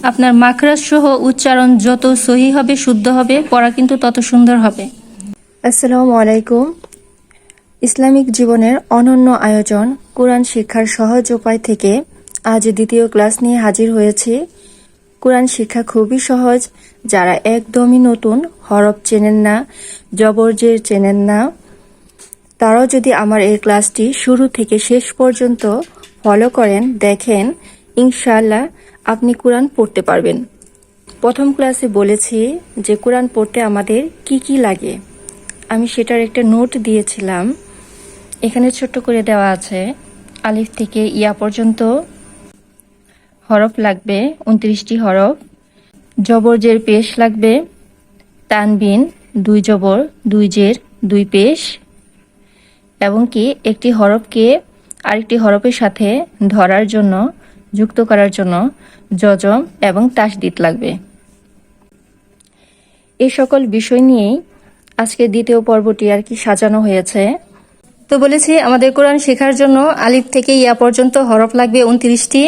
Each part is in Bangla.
আপনার মাখরাজ সহ উচ্চারণ যত সহি হবে, শুদ্ধ হবে, পড়া কিন্তু তত সুন্দর হবে। আসসালামু আলাইকুম। ইসলামিক জীবনের অনন্য আয়োজন কোরআন শিক্ষার সহজ উপায় থেকে আজ দ্বিতীয় ক্লাস নিয়ে হাজির হয়েছি। কোরআন শিক্ষা খুবই সহজ। যারা একদমই নতুন, হরফ চেনেন না জবরজের চেনেন না, তারাও যদি আমার এই ক্লাসটি শুরু থেকে শেষ পর্যন্ত ফলো করেন, দেখেন, ইনশাআল্লাহ আপনি কোরআন পড়তে পারবেন। প্রথম ক্লাসে বলেছি যে কোরআন পড়তে আমাদের কি কি লাগে। আমি সেটার একটা নোট দিয়েছিলাম। এখানে ছোট্ট করে দেওয়া আছে, আলিফ থেকে ইয়া পর্যন্ত। হরফ লাগবে উনত্রিশটি হরফ। জবরজের পেশ লাগবে। তানবিন, দুই জবর, দুই জের, দুই পেশ। এবং কি একটি হরফকে আরেকটি হরফের সাথে ধরার জন্য যুক্ত করার জন্য যজম এবং তাসদিদ লাগবে। এই সকল বিষয় নিয়েই আজকে দ্বিতীয় পর্বটি আর কি সাজানো হয়েছে। তো বলেছি, আমাদের কোরআন শেখার জন্য আলিফ থেকে ইয়া পর্যন্ত হরফ লাগবে উনত্রিশটি।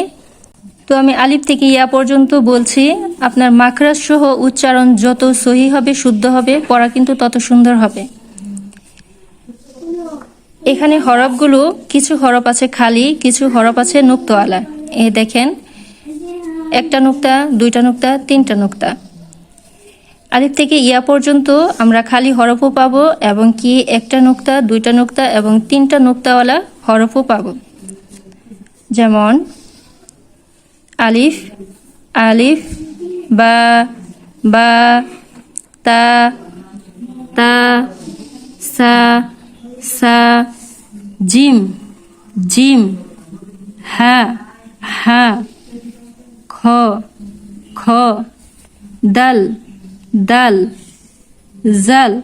তো আমি আলিফ থেকে ইয়া পর্যন্ত বলছি, আপনার মাখরাজ সহ উচ্চারণ যত সহি হবে, শুদ্ধ হবে, পড়া কিন্তু তত সুন্দর হবে। এখানে হরফগুলো কিছু হরফ আছে খালি, কিছু হরফ আছে নুক্ত নুক্তওয়ালা। এ দেখেন, একটা নুক্তা, দুইটা নুক্তা, তিনটা নুক্তা। আলিফ থেকে ইয়া পর্যন্ত আমরা খালি হরফও পাবো এবং কি একটা নুক্তা, দুইটা নুক্তা এবং তিনটা নুক্তাওয়ালা হরফও পাবো। যেমন, আলিফ আলিফ, বা বা, তা তা, সা সা, জিম জিম, হা। हाँ। ह। खो खो। दल दल। जल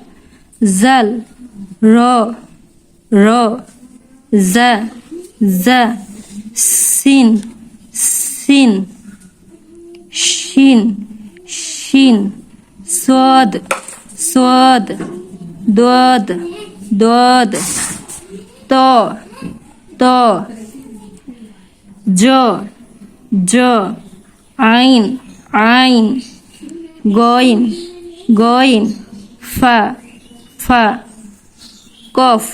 जल। रो रो। ज ज। सिन सिन। शिन शिन। सोद सोद दोद दोद। तो तो। ज ज आइन आइन गोइन गोइन फ फ कफ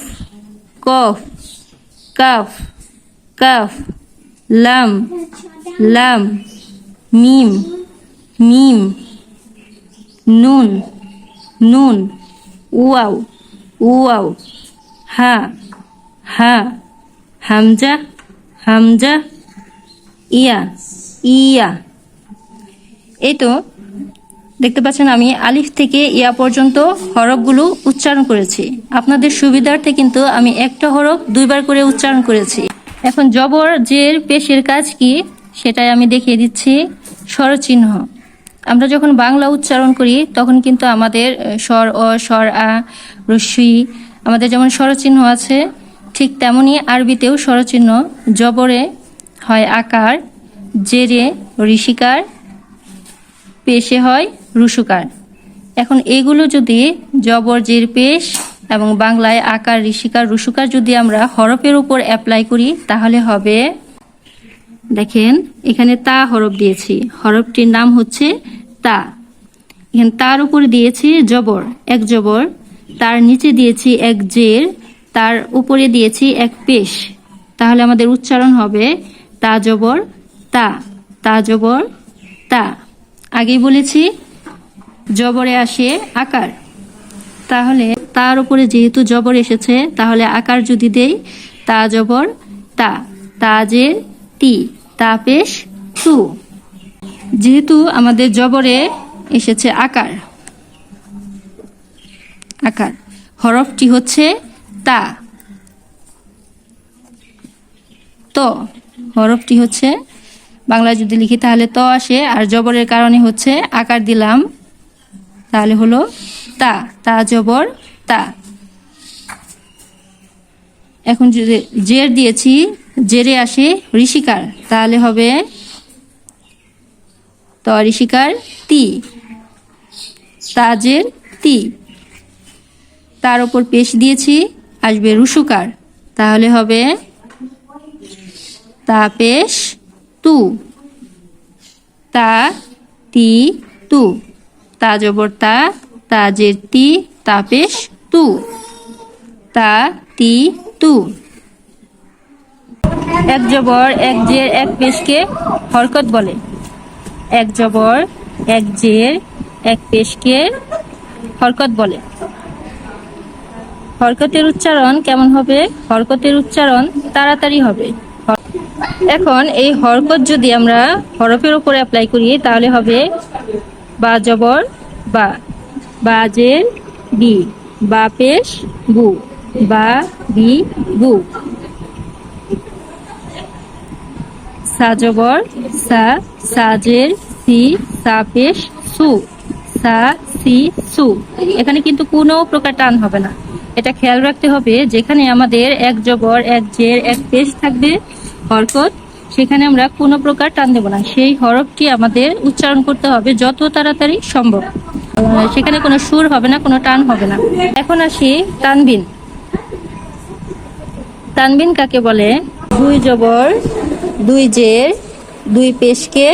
कफ कफ कफ लम लम मीम मीम नून नून उआउ उआउ हा हा हमजा हमजा ইয়া ইয়া। এই তো, দেখতে পাচ্ছেন আমি আলিফ থেকে ইয়া পর্যন্ত হরফগুলো উচ্চারণ করেছি। আপনাদের সুবিধার্থে কিন্তু আমি একটা হরফ দুইবার করে উচ্চারণ করেছি। এখন জবর জের পেশের কাজ কি? সেটাই আমি দেখিয়ে দিচ্ছি। স্বরচিহ্ন আমরা যখন বাংলা উচ্চারণ করি, তখন কিন্তু আমাদের স্বর, অ, স্বর, আ রস্যই আমাদের যেমন স্বরচিহ্ন আছে, ঠিক তেমনি আরবিতেও স্বরচিহ্ন জবরে হয় আকার, জেরে ঋষিকার, পেশে হয় রুসুকার। এখন এগুলো যদি জবর, জের, পেশ এবং বাংলায় আকার, ঋষিকার, রুসুকার যদি আমরা হরফের উপর অ্যাপ্লাই করি, তাহলে হবে, দেখেন, এখানে তা হরফ দিয়েছি। হরফটির নাম হচ্ছে তা। এখানে তার উপরে দিয়েছি জবর, এক জবর। তার নিচে দিয়েছি এক জের। তার উপরে দিয়েছি এক পেশ। তাহলে আমাদের উচ্চারণ হবে তা জবর তা তা জবর তা। আগেই বলেছি, জবরে আসে আকার। তাহলে তার উপরে যেহেতু জবর এসেছে, তাহলে আকার যদি দেই তা জবর তা। তাজে তি তা পেশ তু। যেহেতু আমাদের জবরে এসেছে আকার। আকার। হরফটি হচ্ছে তা। ত। হরফটি হচ্ছে বাংলায় যদি লিখি তাহলে ত আসে, আর জবরের কারণে হচ্ছে আকার দিলাম। তাহলে হলো তা তা জবর, তা। এখন যদি জের দিয়েছি, জেরে আসে ঋষিকার, তাহলে হবে ত ঋষিকার তি তাজের তি। তার উপর পেশ দিয়েছি, আসবে রুসুকার, তাহলে হবে তা পেশ তু। তা তি তু। তা জবর তা তাজের তি তাপেশ তু। তা তি তু। এক জবর, এক জের, এক পেশকে হরকত বলে। এক জবর, এক জের, এক পেশকে হরকত বলে। হরকতের উচ্চারণ কেমন হবে? হরকতের উচ্চারণ তাড়াতাড়ি হবে। এখন এই হরকত যদি আমরা হরফের উপরে অ্যাপ্লাই করি, তাহলে হবে বা জবর, বা বাজের বি, বা পেশ বু, বা বি বু সাজবর সা সাজের সি সাপেশ সু, সা, সি, সু। এখানে কিন্তু কোনো প্রকার টান হবে না। এটা খেয়াল রাখতে হবে, যেখানে আমাদের এক জবর, এক জের, এক পেশ থাকবে হরকত সেখানে আমরা কোনো প্রকার টান দেব না। সেই হরফটি আমাদের উচ্চারণ করতে হবে যত তাড়াতাড়ি সম্ভব। সেখানে কোনো সুর হবে না, কোনো টান হবে না। এখন আসি তানবিন। তানবিন কাকে বলে? দুই জবর, দুই জের, দুই পেশকে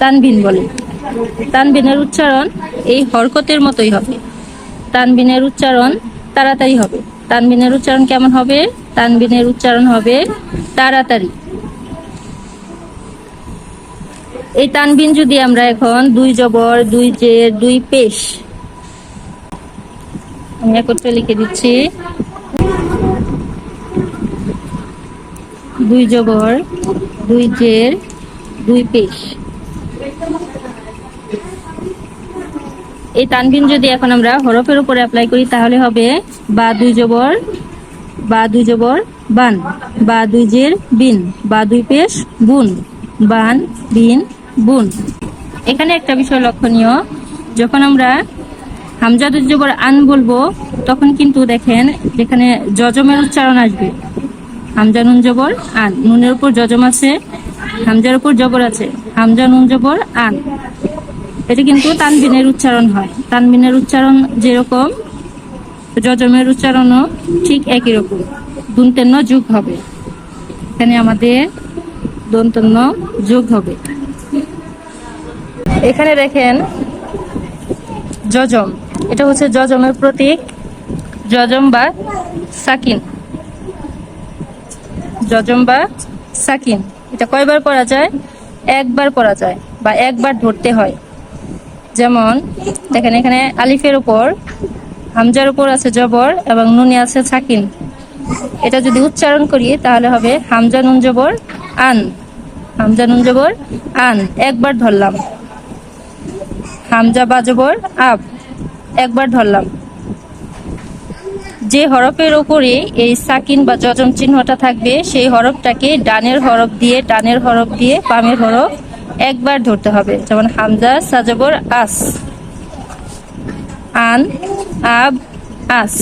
তানবিন বলে। তানবিনের উচ্চারণ এই হরকতের মতোই হবে। তানবিনের উচ্চারণ তাড়াতাড়ি হবে। তানবিনের উচ্চারণ কেমন হবে? তানবিনের উচ্চারণ হবে তাড়াতাড়ি। এই তানবিন যদি আমরা এখন দুই জবর, দুই জের, দুই পেশ, আমি একত্রে লিখে দিচ্ছি। দুই জবর, দুই জের, দুই পেশ। এই তানবিন যদি এখন আমরা হরফের উপরে অ্যাপ্লাই করি, তাহলে হবে বা দুই জবর বা দুই জবর, বান। বা দুই জের, বিন। বা দুই পেশ, বুন। বান, বিন, বুন। এখানে একটা বিষয় লক্ষণীয়, যখন আমরা হামজাদুর জবর, আন বলব, তখন কিন্তু দেখেন যেখানে যজমের উচ্চারণ আসবে। হামজা নুন জবর, আন। নুনের উপর যজম আছে, হামজার উপর জবর আছে। হামজা নুন জবর, আন। এটা কিন্তু তানবিনের উচ্চারণ হয়। তানবিনের উচ্চারণ যেরকম যজমের উচ্চারণও ঠিক একই রকম। দুন্তেন্ন যুগ হবে। এখানে আমাদের দন্তন্য যোগ হবে। এখানে দেখেন যজম। এটা হচ্ছে যজমের প্রতীক, যজম বা সাকিন। যজম বা সাকিন। এটা কয়বার করা যায়? একবার করা যায় বা একবার ধরতে হয়। যেমন, দেখেন এখানে আলিফের উপর হামজার উপর আছে জবর এবং নুনে আছে সাকিন। এটা যদি উচ্চারণ করি, তাহলে হবে হামজা নুন জবর, আন। হামজা নুন জবর, আন। একবার ধরলাম। হামজা বা জবর, আব। একবার ধরলাম। যে হরফের উপরে এই সাকিন বা যজম চিহ্নটা থাকবে, সেই হরফটাকে ডানের হরফ দিয়ে ডানের হরফ দিয়ে, বামের হরফ একবার ধরতে হবে। যেমন হামজা, সাজবর, আস। আন আব আস।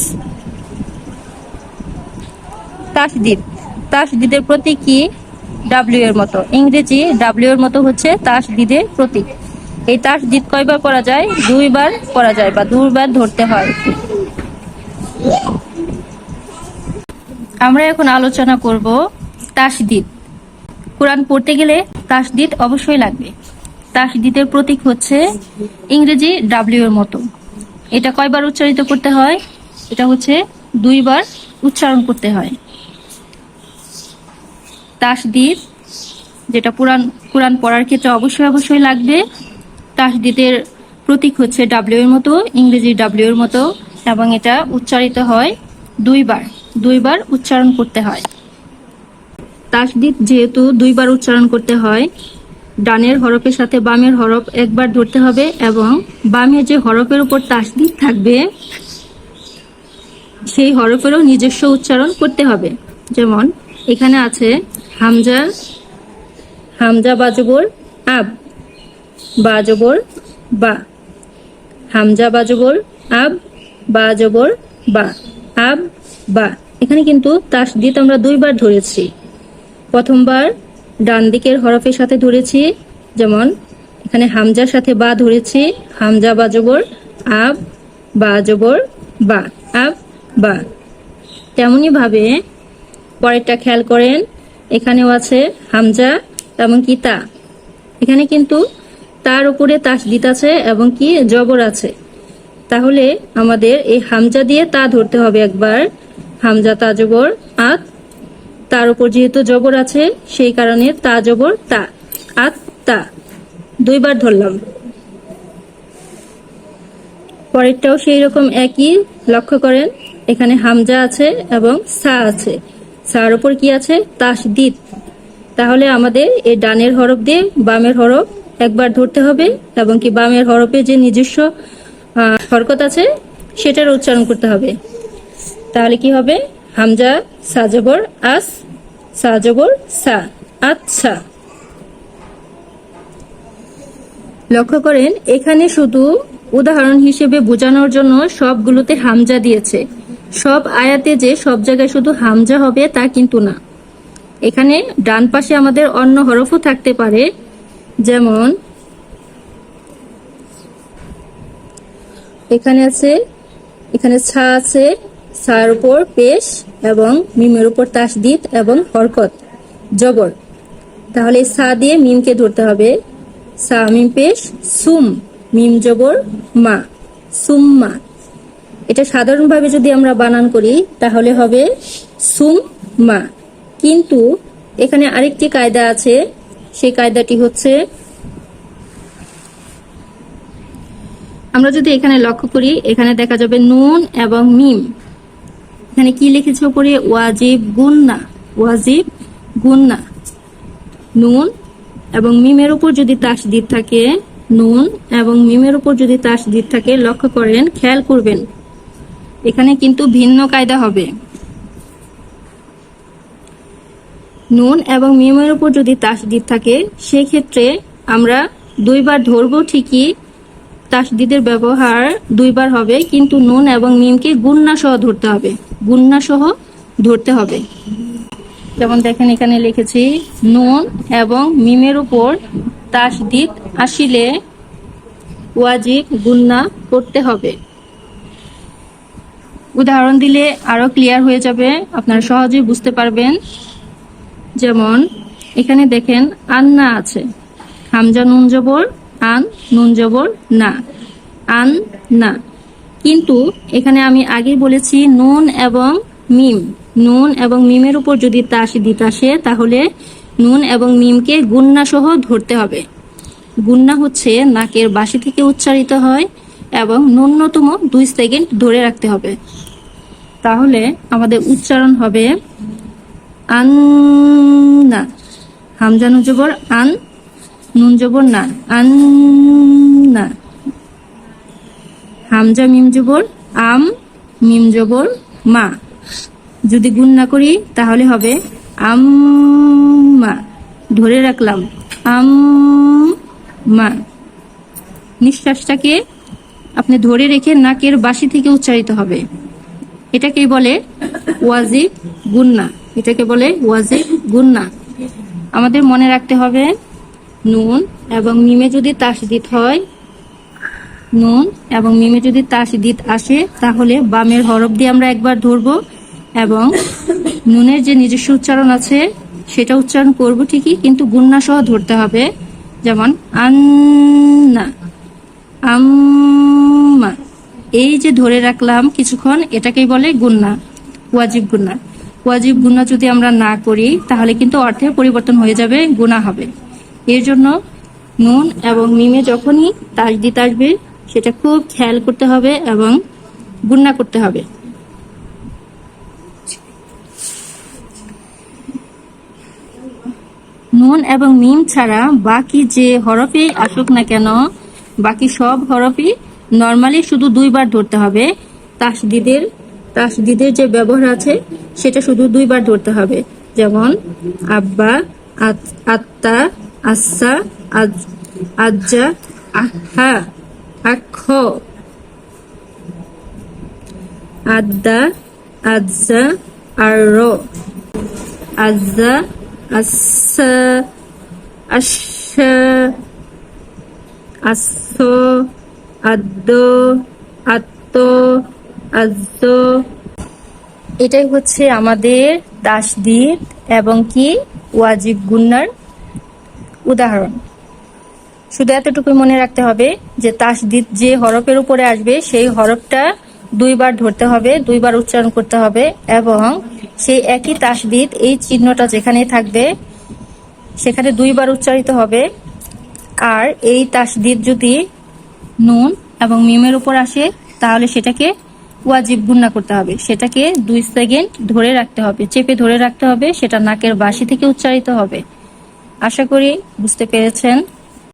তাসদিদ। তাসদিদের প্রতীক কি? ডাব্লিউ এর মতো। ইংরেজি ডাব্লিউ এর মতো হচ্ছে তাসদিদের প্রতীক। এই তাসদিদ কয়বার করা যায়? দুইবার করা যায় বা দুইবার ধরতে হয়। আমরা এখন আলোচনা করব তাসদিদ। কোরআন পড়তে গেলে তাসদিদ অবশ্যই লাগবে। তাসদিদের প্রতীক হচ্ছে ইংরেজি ডাব্লিউ এর মতো। এটা কয়বার উচ্চারিত করতে হয়? এটা হচ্ছে দুইবার উচ্চারণ করতে হয়। তাসদিদ, যেটা পুরাণ, কোরআন পড়ার ক্ষেত্রে অবশ্যই অবশ্যই লাগবে। তাসদিদের প্রতীক হচ্ছে ডাব্লিউ এর মতো, ইংরেজি ডাব্লিউ এর মতো, এবং এটা উচ্চারিত হয় দুইবার দুইবার উচ্চারণ করতে হয়। তাসদিদ যেহেতু দুইবার উচ্চারণ করতে হয় ডানের হরফের সাথে বামের হরফ একবার ধরতে হবে এবং বামে যে হরফের উপর তাসদিদ থাকবে, সেই হরফেরও নিজস্ব উচ্চারণ করতে হবে। যেমন, এখানে আছে হামজা হামজা বাজবর, আব, বাজবর, বা। হামজা বাজবর, আব, বাজবর, বা। আব, বা। এখানে কিন্তু তাসদিদ আমরা দুইবার ধরেছি। প্রথমবার ডান দিকের হরফের সাথে ধরেছি, যেমন এখানে হামজার সাথে বা ধরেছি, হামজা বাজবর আব, বা, জবর, বা, আব, বা। তেমনি ভাবে পরেরটা খেয়াল করেন, এখানেও আছে হামজা এবং কি তা। এখানে কিন্তু তার উপরে তাসদিদ আছে এবং কি জবর আছে। তাহলে আমাদের এই হামজা দিয়ে তা ধরতে হবে একবার। হামজা, তা, জবর, আত তার উপর যেহেতু জবর আছে, সেই কারণে তা জবর, তা, আত, তা। দুইবার ধরলাম। পরেরটাও সেই রকম একই, লক্ষ্য করেন, এখানে হামজা আছে এবং সা আছে। সার উপর কি আছে? তাসদিদ। তাহলে আমাদের এই ডানের হরফ দিয়ে বামের হরফ একবার ধরতে হবে, এবং কি বামের হরফে যে নিজস্ব হরকত আছে সেটার উচ্চারণ করতে হবে। তাহলে কি হবে? হামজা সাজবর আস সাজবর সা আচ্ছা। লক্ষ্য করেন, এখানে শুধু উদাহরণ হিসেবে বোঝানোর জন্য সবগুলোতে হামজা দিয়েছে। সব আয়াতে যে সব জায়গায় শুধু হামজা হবে তা কিন্তু না। এখানে ডান পাশে আমাদের অন্য হরফও থাকতে পারে, যেমন, এখানে আছে, এখানে ছা আছে ছার উপর পেশ এবং মিমের উপর তাসদিদ এবং হরকত, জবর। তাহলে সা দিয়ে মিমকে ধরতে হবে। সা মিম পেশ, সুম, মিম জবর, মা সুম্মা এটা সাধারণভাবে যদি আমরা বানান করি, তাহলে হবে সুম মা। কিন্তু এখানে আরেকটি কায়দা আছে, সেই কায়দাটি হচ্ছে, আমরা যদি এখানে লক্ষ্য করি, এখানে দেখা যাবে নুন এবং মিম। এখানে কি লিখেছে উপরে? ওয়াজিব গুন্না ওয়াজিব গুন্না। নুন এবং মিমের উপর যদি তাস তাসদিদ থাকে, নুন এবং মিমের উপর যদি তাস তাসদিদ থাকে, লক্ষ্য করেন, খেয়াল করবেন, এখানে কিন্তু ভিন্ন কায়দা হবে। নুন এবং মিমের উপর যদি তাস তাসদিদ থাকে, সেক্ষেত্রে আমরা দুইবার ধরবো ঠিকই, তাসদিদের ব্যবহার দুইবার হবে, কিন্তু নুন এবং মিমকে গুন্না সহ ধরতে হবে। গুন্না সহ ধরতে হবে। যেমন দেখেন এখানে লিখেছি, নুন এবং মিমের উপর তাসদিদ আসিলে ওয়াজিব গুন্না করতে হবে। উদাহরণ দিলে আরও ক্লিয়ার হয়ে যাবে, আপনারা সহজেই বুঝতে পারবেন। যেমন, এখানে দেখেন আন্না আছে। হামজা নুন জবর, আন নুন জবর, না। আন না। কিন্তু এখানে আমি আগে বলেছি নুন এবং মিম। নুন এবং মিমের উপর যদি তাসদিদ আসে তাহলে নুন এবং মিমকে গুন্না সহ ধরতে হবে। গুন্না হচ্ছে নাকের বাসি থেকে উচ্চারিত হয় এবং ন্যূনতম দুই সেকেন্ড ধরে রাখতে হবে। তাহলে আমাদের উচ্চারণ হবে আন্না। হামজা নুন জবর আন, নুন জবর না, আন্না। হামজা মিম জবর আম মিম জবর মা। যদি গুণ না করি, তাহলে হবে আম্মা ধরে রাখলাম, আম মা। নিঃশ্বাসটাকে আপনি ধরে রেখে নাকের বাসি থেকে উচ্চারিত হবে। এটাকেই বলে ওয়াজিব গুন্না। এটাকে বলে ওয়াজিব গুন্না। আমাদের মনে রাখতে হবে নুন এবং মিমে যদি তাসদিদ হয় নুন এবং মিমে যদি তাসদিদ আসে, তাহলে বামের হরফ দিয়ে আমরা একবার ধরবো এবং নুনের যে নিজস্ব উচ্চারণ আছে, সেটা উচ্চারণ করব ঠিকই, কিন্তু গুন্না সহ ধরতে হবে। যেমন, আন্না, আম্মা। এই যে ধরে রাখলাম কিছুক্ষণ, এটাকেই বলে গুন্না, ওয়াজিব গুন্না। ওয়াজিব গুন্না যদি আমরা না করি, তাহলে কিন্তু অর্থের পরিবর্তন হয়ে যাবে গুণা হবে। এর জন্য নুন এবং মিমে যখনই তাজদিত আসবে সেটা খুব খেয়াল করতে হবে এবং গুন্না করতে হবে। নুন এবং মিম ছাড়া বাকি যে হরফে আসুক না কেন, বাকি সব হরফই নর্মালি শুধু দুইবার ধরতে হবে। তাসদিদের তাসদিদের যে ব্যবহার আছে, সেটা শুধু দুইবার ধরতে হবে। যেমন, আব্বা আত্মা আচ্ছা আজ- আজ্জা, আহা আখ আদ্দা আজ্জা আর আজ্জা আচ্ছা আশা আস আদ্য আত্ম আজ্জ। এটাই হচ্ছে আমাদের তাসদিদ এবং কি? ওয়াজিব গুন্নার উদাহরণ। শুধু এতটুকুই মনে রাখতে হবে যে তাসদিদ যে হরফের উপরে আসবে, সেই হরফটা দুইবার ধরতে হবে, দুইবার উচ্চারণ করতে হবে এবং সেই একই তাসদিদ, এই চিহ্নটা যেখানে থাকবে, সেখানে দুইবার উচ্চারিত হবে। আর এই তাসদিদ যদি নুন এবং মিমের উপর আসে, তাহলে সেটাকে ওয়াজিব গুন্না করতে হবে। সেটাকে দুই সেকেন্ড ধরে রাখতে হবে, চেপে ধরে রাখতে হবে, সেটা নাকের বাসি থেকে উচ্চারিত হবে। আশা করি বুঝতে পেরেছেন।